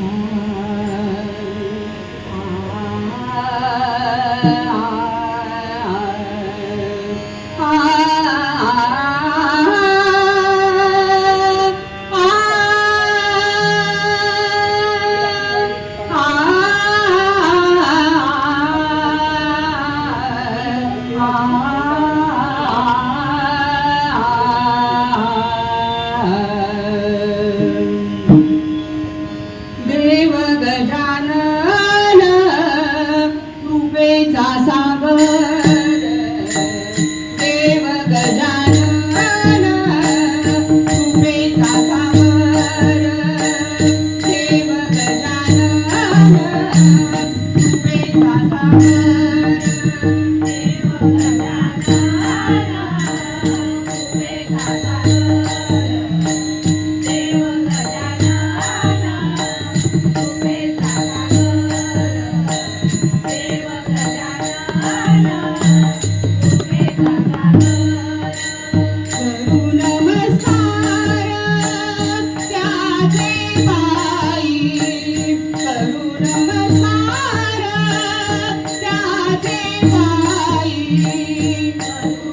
Mm-hmm. Daasa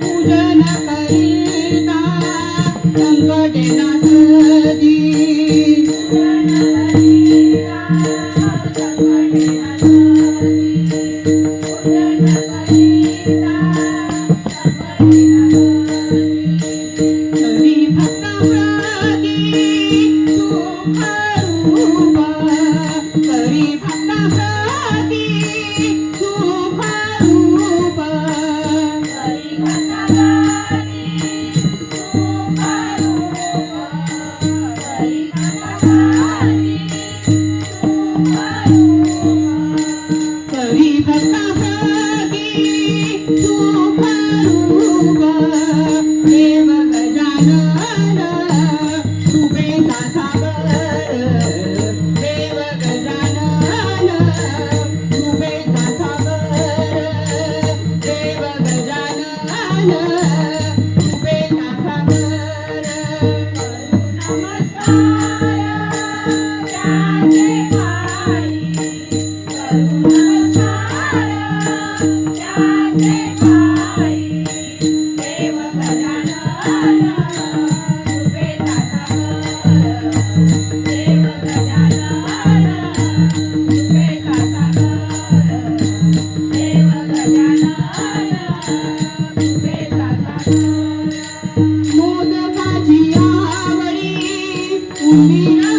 पूजन करीता संकटे नासदी Never let mim.